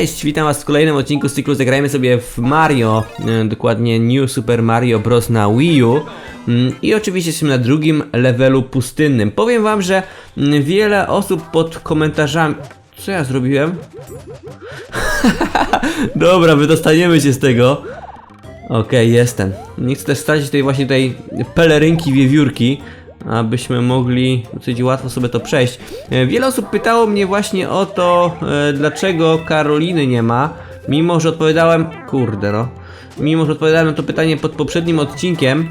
Cześć, witam was w kolejnym odcinku z cyklu Zagrajmy sobie w Mario, e, dokładnie New Super Mario Bros. na Wii U. Mm, I oczywiście jesteśmy na drugim levelu pustynnym. Powiem wam, że mm, wiele osób pod komentarzami... Co ja zrobiłem? Dobra, wydostaniemy się z tego. Okej, jestem. Nie chcę też stracić tej właśnie tej pelerynki wiewiórki, abyśmy mogli dosyć łatwo sobie to przejść. E, Wiele osób pytało mnie właśnie o to, e, dlaczego Karoliny nie ma, mimo że odpowiadałem... Kurde no. Mimo że odpowiadałem na to pytanie pod poprzednim odcinkiem,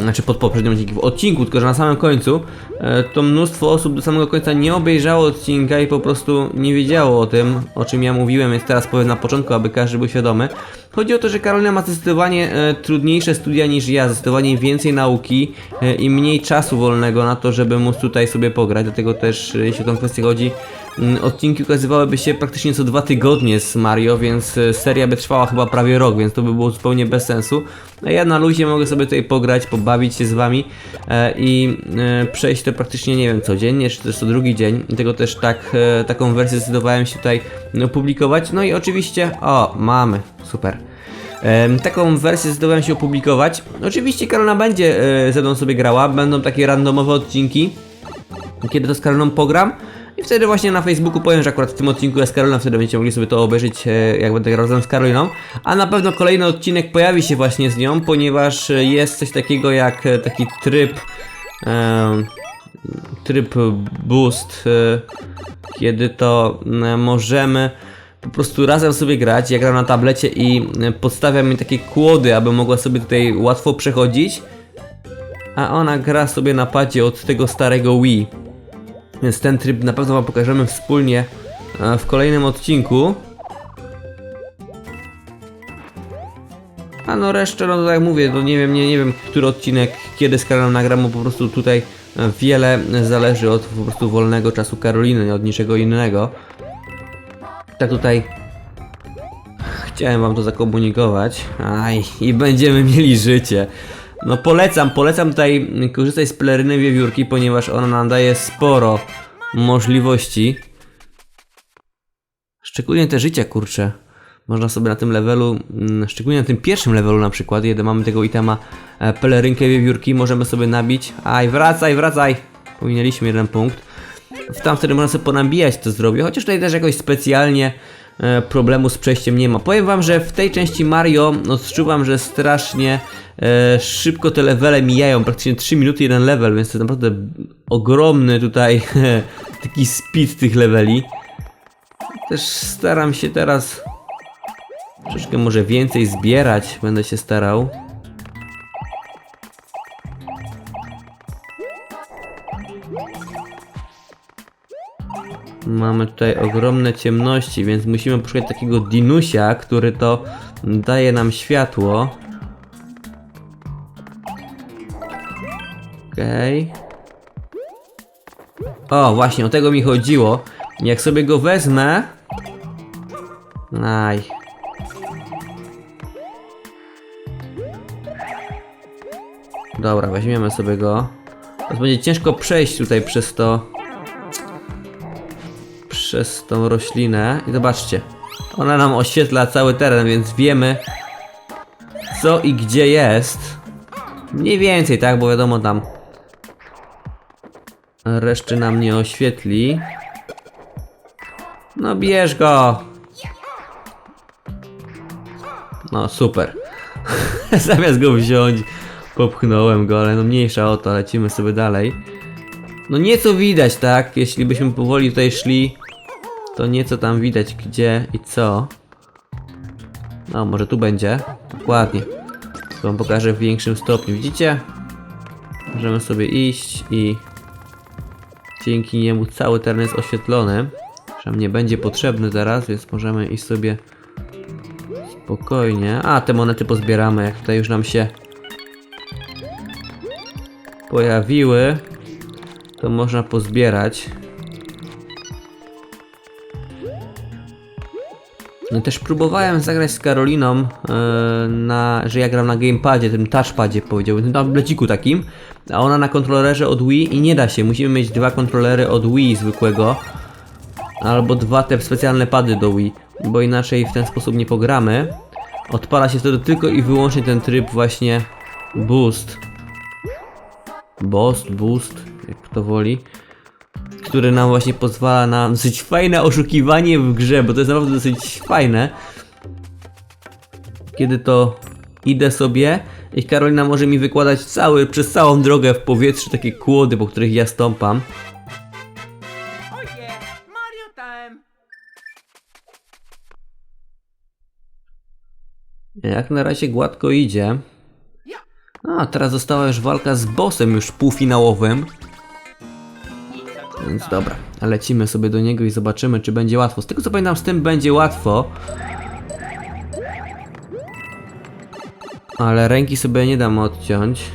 znaczy pod poprzednim odcinkiem, w odcinku, tylko że na samym końcu, e, to mnóstwo osób do samego końca nie obejrzało odcinka i po prostu nie wiedziało o tym, o czym ja mówiłem, więc teraz powiem na początku, aby każdy był świadomy. Chodzi o to, że Karolina ma zdecydowanie e, trudniejsze studia niż ja, zdecydowanie więcej nauki e, i mniej czasu wolnego na to, żeby móc tutaj sobie pograć, dlatego też, jeśli o tą kwestię chodzi, odcinki ukazywałyby się praktycznie co dwa tygodnie z Mario, więc e, seria by trwała chyba prawie rok, więc to by było zupełnie bez sensu. A ja na luzie mogę sobie tutaj pograć, pobawić się z wami e, i e, przejść to praktycznie, nie wiem, codziennie, czy też co drugi dzień. Dlatego też tak, taką wersję zdecydowałem się tutaj opublikować. No i oczywiście, o, mamy, super. Taką wersję zdecydowałem się opublikować. Oczywiście Karolina będzie ze mną sobie grała, będą takie randomowe odcinki, kiedy to z Karoliną pogram. I wtedy właśnie na Facebooku powiem, że akurat w tym odcinku jest Karolina, wtedy będziecie mogli sobie to obejrzeć, e, jak będę grał razem z Karoliną. A na pewno kolejny odcinek pojawi się właśnie z nią, ponieważ e, jest coś takiego jak e, taki tryb... tryb boost, kiedy to możemy po prostu razem sobie grać. Ja gram na tablecie i podstawiam mi takie kłody, aby mogła sobie tutaj łatwo przechodzić. A ona gra sobie na padzie od tego starego Wii. Więc ten tryb na pewno wam pokażemy wspólnie e, w kolejnym odcinku. A no resztę, no tak jak mówię, no nie wiem, nie, nie wiem, który odcinek, kiedy z Karolą nagram, bo po prostu tutaj e, wiele zależy od po prostu wolnego czasu Karoliny, nie od niczego innego. Tak tutaj chciałem wam to zakomunikować. Aj, i będziemy mieli życie. No polecam, polecam tutaj korzystać z peleryny wiewiórki, ponieważ ona nam daje sporo możliwości. Szczególnie te życia, kurcze. Można sobie na tym levelu, mm, szczególnie na tym pierwszym levelu na przykład, kiedy mamy tego itema e, pelerynkę wiewiórki, możemy sobie nabić. Aj, wracaj, wracaj! Pominęliśmy jeden punkt. W tam wtedy można sobie ponabijać to zrobię, chociaż tutaj też jakoś specjalnie problemu z przejściem nie ma. Powiem wam, że w tej części Mario odczuwam, że strasznie e, szybko te levele mijają, praktycznie 3 minuty jeden level, więc to naprawdę ogromny tutaj taki speed tych leveli. Też staram się teraz troszkę może więcej zbierać, będę się starał. Mamy tutaj ogromne ciemności, więc musimy poszukać takiego dinusia, który to daje nam światło. Okej. O, właśnie o tego mi chodziło. Jak sobie go wezmę... Aj. Dobra, weźmiemy sobie go. Teraz będzie ciężko przejść tutaj przez to przez tą roślinę i zobaczcie, ona nam oświetla cały teren, więc wiemy co i gdzie jest. Mniej więcej, tak, bo wiadomo tam reszty nam nie oświetli. No bierz go! No super. Zamiast go wziąć, popchnąłem go, ale no mniejsza o to, lecimy sobie dalej. No nieco widać, tak? Jeśli byśmy powoli tutaj szli, to nieco tam widać gdzie i co. No, może tu będzie. Dokładnie. To wam pokażę w większym stopniu. Widzicie? Możemy sobie iść i dzięki niemu cały teren jest oświetlony. Że nie będzie potrzebny zaraz, więc możemy iść sobie spokojnie. A, te monety pozbieramy, jak tutaj już nam się pojawiły, to można pozbierać. No też próbowałem zagrać z Karoliną, e, na, że ja gram na gamepadzie, tym touchpadzie powiedziałbym, tym tableciku takim, a ona na kontrolerze od Wii i nie da się, musimy mieć dwa kontrolery od Wii zwykłego, albo dwa te specjalne pady do Wii. bo inaczej w ten sposób nie pogramy. Odpala się wtedy tylko i wyłącznie ten tryb właśnie boost. Boost, boost, jak to woli. Który nam właśnie pozwala na dosyć fajne oszukiwanie w grze, bo to jest naprawdę dosyć fajne. Kiedy to idę sobie i Karolina może mi wykładać cały, przez całą drogę w powietrzu takie kłody, po których ja stąpam. Jak na razie gładko idzie. A, teraz została już walka z bossem już półfinałowym. Więc dobra, lecimy sobie do niego i zobaczymy, czy będzie łatwo. Z tego co pamiętam, z tym będzie łatwo. Ale ręki sobie nie dam odciąć.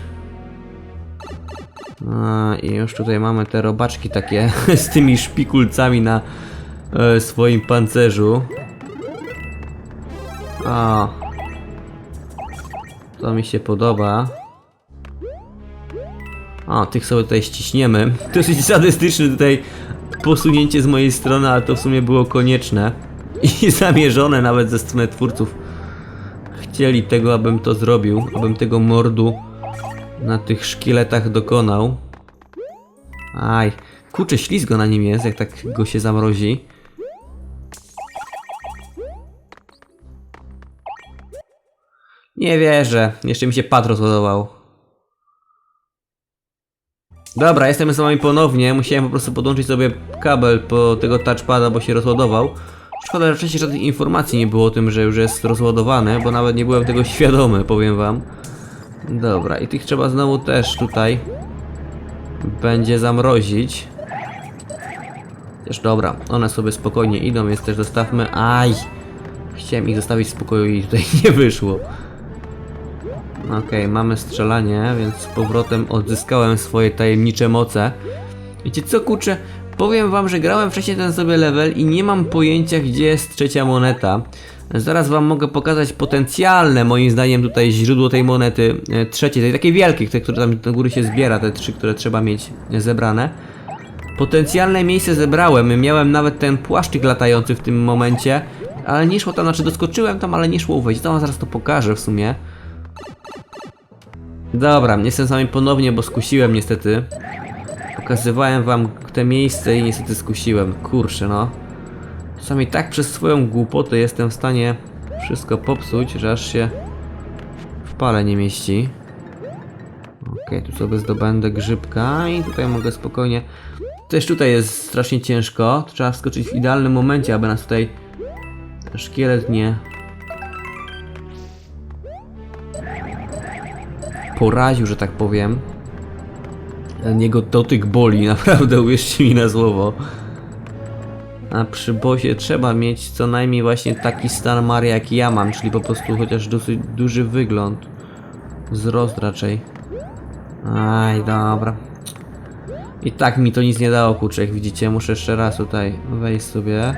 A, I już tutaj mamy te robaczki takie z tymi szpikulcami na e, swoim pancerzu. O, to mi się podoba. O, tych sobie tutaj ściśniemy. Dosyć sadystyczne tutaj posunięcie z mojej strony, ale to w sumie było konieczne. I zamierzone nawet ze strony twórców. Chcieli tego, abym to zrobił, abym tego mordu na tych szkieletach dokonał. Aj, kurczę, ślizgo na nim jest, jak tak go się zamrozi. Nie wierzę. Jeszcze mi się pad rozładował. Dobra, jestem z wami ponownie. Musiałem po prostu podłączyć sobie kabel po tego touchpada, bo się rozładował. Szkoda, że wcześniej żadnych informacji nie było o tym, że już jest rozładowany, bo nawet nie byłem tego świadomy, powiem wam. Dobra, i tych trzeba znowu też tutaj będzie zamrozić. Też dobra, one sobie spokojnie idą, więc też zostawmy. Aj! Chciałem ich zostawić w spokoju i tutaj nie wyszło. Okej, mamy strzelanie, więc z powrotem odzyskałem swoje tajemnicze moce. Wiecie co, kurczę? Powiem wam, że grałem wcześniej ten sobie level i nie mam pojęcia, gdzie jest trzecia moneta. Zaraz wam mogę pokazać potencjalne, moim zdaniem, tutaj źródło tej monety e, trzeciej, tej takiej wielkiej, te, które tam do góry się zbiera, te trzy, które trzeba mieć zebrane. Potencjalne miejsce zebrałem, miałem nawet ten płaszczyk latający w tym momencie, ale nie szło tam, znaczy doskoczyłem tam, ale nie szło wejść. To wam zaraz to pokażę w sumie. Dobra, jestem z wami ponownie, bo skusiłem niestety. Pokazywałem wam te miejsce i niestety skusiłem. Kurczę no. Czasami tak przez swoją głupotę jestem w stanie wszystko popsuć, że aż się w pale nie mieści. Okej, tu sobie zdobędę grzybka i tutaj mogę spokojnie... Też tutaj jest strasznie ciężko. Trzeba wskoczyć w idealnym momencie, aby nas tutaj szkielet nie poraził, że tak powiem. Ten jego dotyk boli, naprawdę uwierzcie mi na słowo. A przy bosie trzeba mieć co najmniej właśnie taki stan Maria jak ja mam, czyli po prostu chociaż dosyć duży wygląd. Wzrost raczej. Aj, dobra. I tak mi to nic nie dało, kurczę, jak widzicie, muszę jeszcze raz tutaj wejść sobie.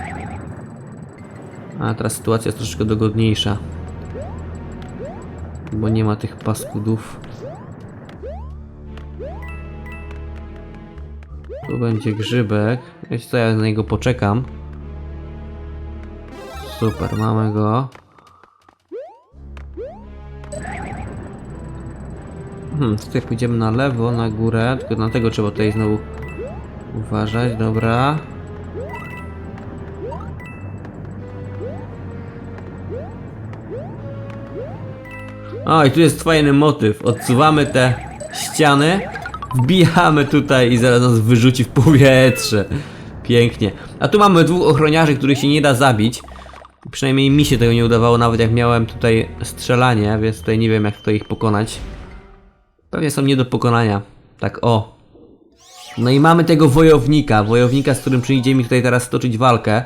A teraz sytuacja jest troszeczkę dogodniejsza. Bo nie ma tych paskudów. Tu będzie grzybek. Wiecie co, ja na niego poczekam. Super, mamy go. Hmm, tutaj pójdziemy na lewo, na górę, tylko na tego trzeba tutaj znowu uważać, dobra. O, i tu jest fajny motyw. Odsuwamy te ściany, wbijamy tutaj i zaraz nas wyrzuci w powietrze. Pięknie. A tu mamy dwóch ochroniarzy, których się nie da zabić. Przynajmniej mi się tego nie udawało, nawet jak miałem tutaj strzelanie, więc tutaj nie wiem jak to ich pokonać. Pewnie są nie do pokonania. Tak o. No i mamy tego wojownika, wojownika, z którym przyjdzie mi tutaj teraz stoczyć walkę.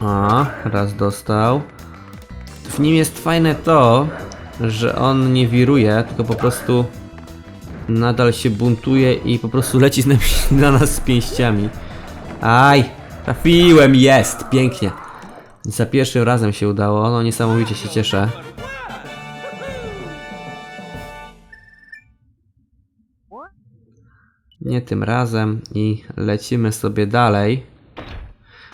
A, raz dostał. W nim jest fajne to, że on nie wiruje, tylko po prostu nadal się buntuje i po prostu leci na nas z pięściami. Aj, trafiłem, jest, pięknie. Za pierwszym razem się udało, no niesamowicie się cieszę. Nie tym razem i lecimy sobie dalej.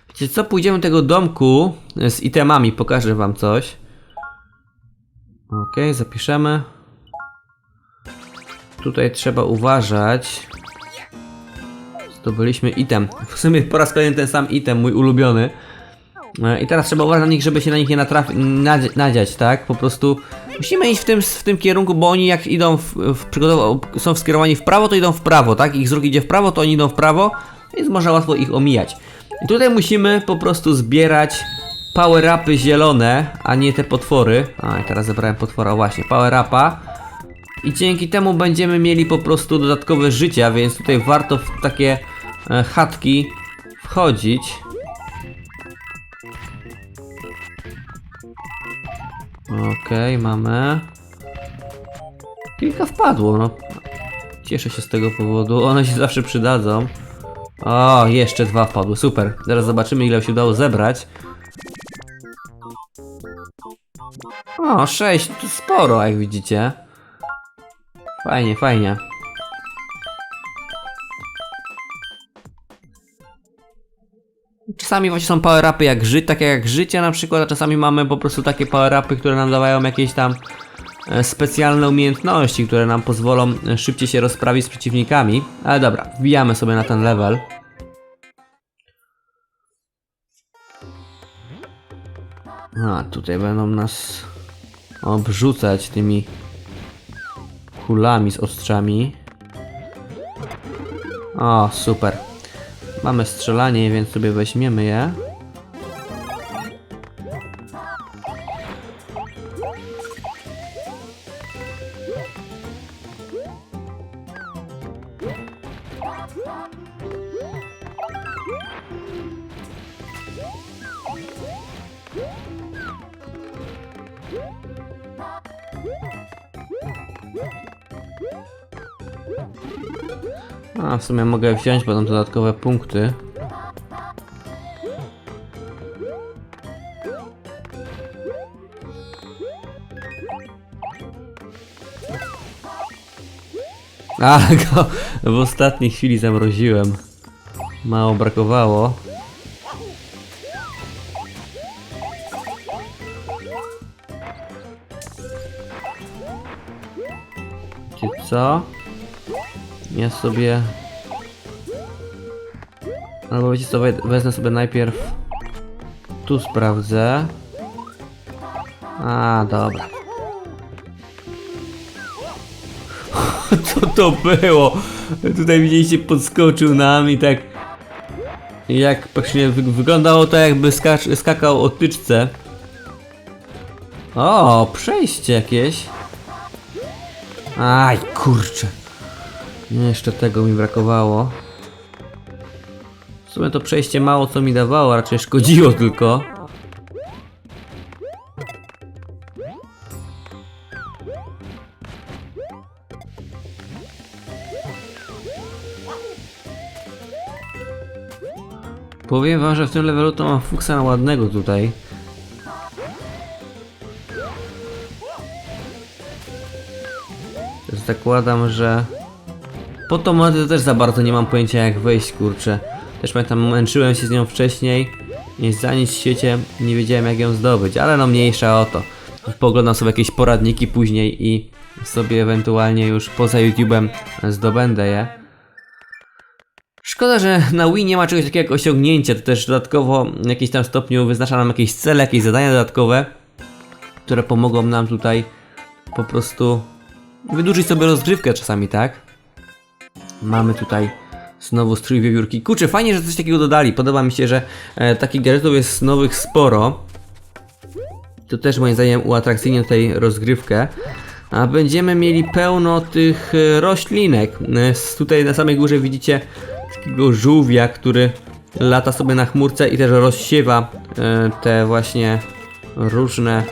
Wiecie co, pójdziemy do tego domku z itemami, pokażę wam coś. Ok, zapiszemy. Tutaj trzeba uważać. Zdobyliśmy item. W sumie po raz kolejny ten sam item, mój ulubiony. E, I teraz trzeba uważać na nich, żeby się na nich nie natrafi, nadzi- nadziać, tak? Po prostu musimy iść w tym, w tym kierunku, bo oni jak idą w, w są skierowani w prawo, to idą w prawo, tak? Ich wzrok idzie w prawo, to oni idą w prawo, więc można łatwo ich omijać. I tutaj musimy po prostu zbierać power-upy zielone, a nie te potwory. A, teraz zebrałem potwora, właśnie, power-upa. I dzięki temu będziemy mieli po prostu dodatkowe życia, więc tutaj warto w takie e, chatki wchodzić. Okej, mamy. Kilka wpadło, no. Cieszę się z tego powodu, one się zawsze przydadzą. O, jeszcze dwa wpadły, super. Zaraz zobaczymy ile się udało zebrać. O, sześć, to sporo jak widzicie. Fajnie, fajnie. Czasami właśnie są power-upy jak ży takie jak życie na przykład, a czasami mamy po prostu takie power-upy, które nam dawają jakieś tam e, specjalne umiejętności, które nam pozwolą e, szybciej się rozprawić z przeciwnikami. Ale dobra, wbijamy sobie na ten level. A, tutaj będą nas obrzucać tymi kulami z ostrzami. O, super. Mamy strzelanie, więc sobie weźmiemy je. A, w sumie mogę wziąć, tam dodatkowe punkty. A, go w ostatniej chwili zamroziłem. Mało brakowało. Wiecie co? Ja sobie... Albo wiecie co, we- wezmę sobie najpierw... Tu sprawdzę. A, dobra. Co to było? Tutaj widzieliście, podskoczył nam i tak... Jak praktycznie wy wyglądało to jakby skacz skakał o tyczce. O, przejście jakieś. Aj, kurczę. Nie, Jeszcze tego mi brakowało. W sumie to przejście mało co mi dawało, raczej szkodziło tylko. Powiem wam, że w tym levelu to mam fuksa ładnego tutaj. Zakładam, że po monetę to też za bardzo nie mam pojęcia jak wejść, kurczę. Też pamiętam, męczyłem się z nią wcześniej. Nie za nic w świecie nie wiedziałem jak ją zdobyć, ale no mniejsza o to. Poglądam sobie jakieś poradniki później i sobie ewentualnie już poza YouTube'em zdobędę je. Szkoda, że na Wii nie ma czegoś takiego jak osiągnięcie, to też dodatkowo w jakimś tam stopniu wyznacza nam jakieś cele, jakieś zadania dodatkowe, które pomogą nam tutaj po prostu wydłużyć sobie rozgrywkę czasami, tak? Mamy tutaj znowu strój wiewiórki. Kurczę, fajnie, że coś takiego dodali. Podoba mi się, że e, takich gadżetów jest nowych sporo. To też moim zdaniem uatrakcyjnie tutaj rozgrywkę. A będziemy mieli pełno tych e, roślinek. E, tutaj na samej górze widzicie takiego żółwia, który lata sobie na chmurce i też rozsiewa e, te właśnie różne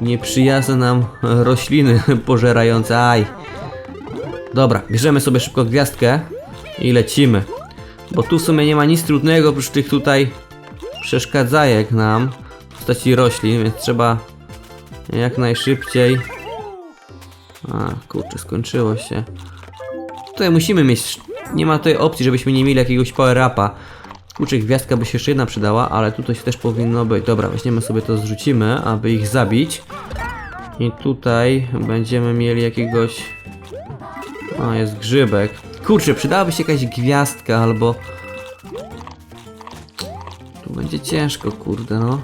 nieprzyjazne nam rośliny pożerające. Aj. Dobra, bierzemy sobie szybko gwiazdkę i lecimy. Bo tu w sumie nie ma nic trudnego oprócz tych tutaj przeszkadzajek nam w postaci roślin, więc trzeba jak najszybciej A, kurczę, skończyło się. Tutaj musimy mieć... Nie ma tej opcji, żebyśmy nie mieli jakiegoś power-upa. Kurczę, gwiazdka by się jeszcze jedna przydała, ale tutaj się też powinno być. Dobra, weźmiemy sobie to, zrzucimy, aby ich zabić. I tutaj będziemy mieli jakiegoś... O, jest grzybek. Kurczę, przydałaby się jakaś gwiazdka albo... Tu będzie ciężko, kurde, no.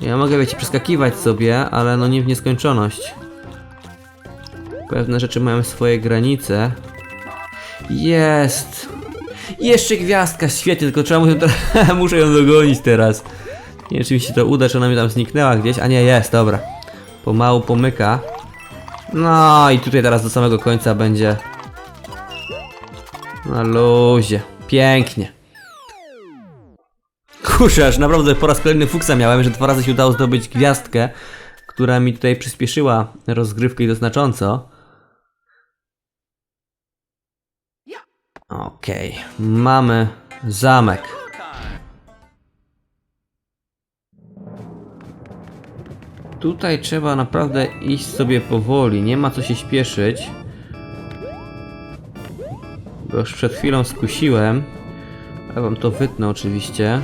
Ja mogę, wiecie, przeskakiwać sobie, ale no nie w nieskończoność. Pewne rzeczy mają swoje granice. Jest! Jeszcze gwiazdka, świetnie, tylko trzeba mu ją, muszę ją dogonić teraz. Nie wiem, czy mi się to uda, czy ona mi tam zniknęła gdzieś, a nie, jest, dobra. Pomału pomyka. No i tutaj teraz do samego końca będzie na luzie. Pięknie. Kurczę, aż naprawdę po raz kolejny fuksa miałem, że dwa razy się udało zdobyć gwiazdkę, która mi tutaj przyspieszyła rozgrywkę i to znacząco. Okej, mamy zamek. Tutaj trzeba naprawdę iść sobie powoli, nie ma co się śpieszyć. Bo już przed chwilą skusiłem. Ja wam to wytnę oczywiście.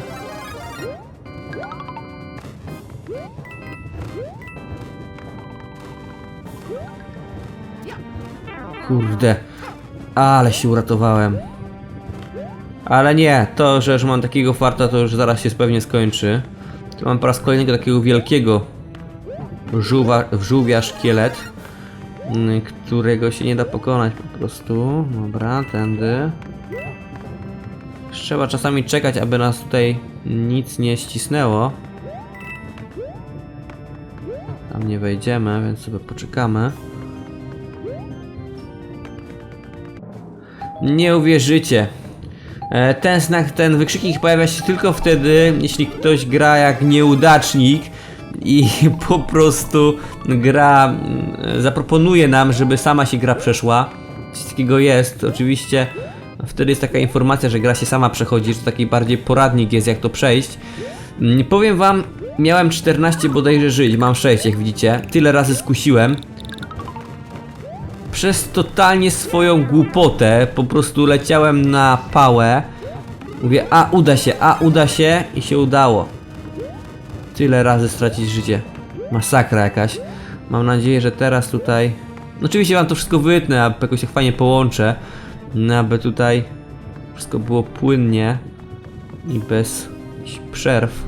Kurde, ale się uratowałem. Ale nie, to, że już mam takiego farta, to już zaraz się pewnie skończy. Tu mam po raz kolejnego takiego wielkiego żółwa, żółwia szkielet, mm, którego się nie da pokonać po prostu. Dobra, tędy. Trzeba czasami czekać, aby nas tutaj nic nie ścisnęło. Tam nie wejdziemy, więc sobie poczekamy. Nie uwierzycie. E, Ten znak, ten wykrzyknik pojawia się tylko wtedy, jeśli ktoś gra jak nieudacznik i po prostu gra mm, zaproponuje nam, żeby sama się gra przeszła. Coś takiego jest, oczywiście wtedy jest taka informacja, że gra się sama przechodzi, że taki bardziej poradnik jest jak to przejść. Mm, Powiem wam, miałem 14 bodajże żyć, mam 6 jak widzicie, tyle razy skusiłem przez totalnie swoją głupotę po prostu leciałem na pałę. Mówię, a uda się, a uda się i się udało. Tyle razy stracić życie. Masakra jakaś. Mam nadzieję, że teraz tutaj... No Oczywiście wam to wszystko wytnę, aby jakoś tak fajnie połączę. No, aby tutaj wszystko było płynnie i bez przerw.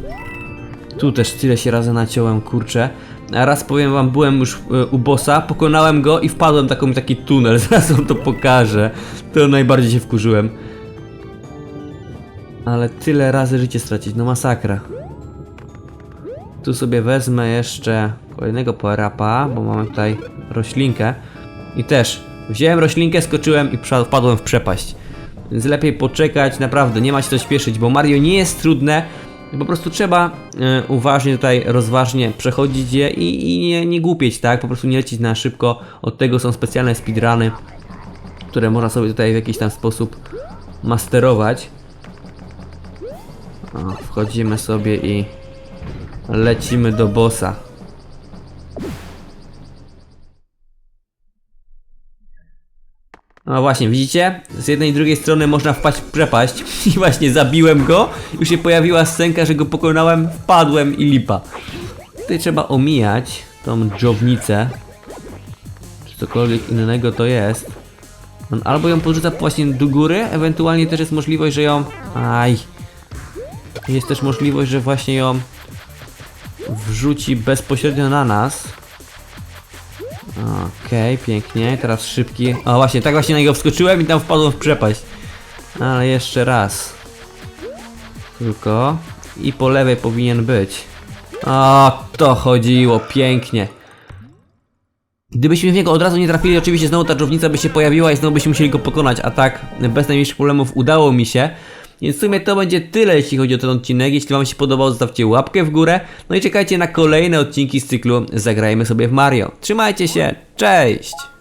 Tu też tyle się razy naciąłem, kurczę. Raz powiem wam, byłem już e, u bossa, pokonałem go i wpadłem taką, taki tunel. Zaraz wam to pokażę. To najbardziej się wkurzyłem. Ale tyle razy życie stracić, no masakra. Tu sobie wezmę jeszcze kolejnego power-upa, bo mamy tutaj roślinkę. I też wziąłem roślinkę, skoczyłem i wpadłem w przepaść. Więc lepiej poczekać, naprawdę nie ma się co śpieszyć, bo Mario nie jest trudne. Po prostu trzeba e, uważnie tutaj, rozważnie przechodzić je i, i nie, nie głupieć, tak? Po prostu nie lecieć na szybko. Od tego są specjalne speedruny, które można sobie tutaj w jakiś tam sposób masterować. O, wchodzimy sobie i lecimy do bossa. No właśnie, widzicie? Z jednej i drugiej strony można wpaść w przepaść i właśnie zabiłem go. Już się pojawiła scenka, że go pokonałem, wpadłem i lipa. Tutaj trzeba omijać tą dżownicę. Czy cokolwiek innego to jest. On albo ją podrzuca właśnie do góry, ewentualnie też jest możliwość, że ją... Aj. Jest też możliwość, że właśnie ją wrzuci bezpośrednio na nas. Okej, pięknie. Teraz szybki. O właśnie, tak właśnie na niego wskoczyłem i tam wpadłem w przepaść. Ale jeszcze raz. Tylko. I po lewej powinien być. O, to chodziło, pięknie. Gdybyśmy w niego od razu nie trafili, oczywiście znowu ta dżownica by się pojawiła i znowu byśmy musieli go pokonać, a tak bez najmniejszych problemów udało mi się. Więc w sumie to będzie tyle, jeśli chodzi o ten odcinek. Jeśli Wam się podobał, zostawcie łapkę w górę. No i czekajcie na kolejne odcinki z cyklu Zagrajmy sobie w Mario. Trzymajcie się, cześć!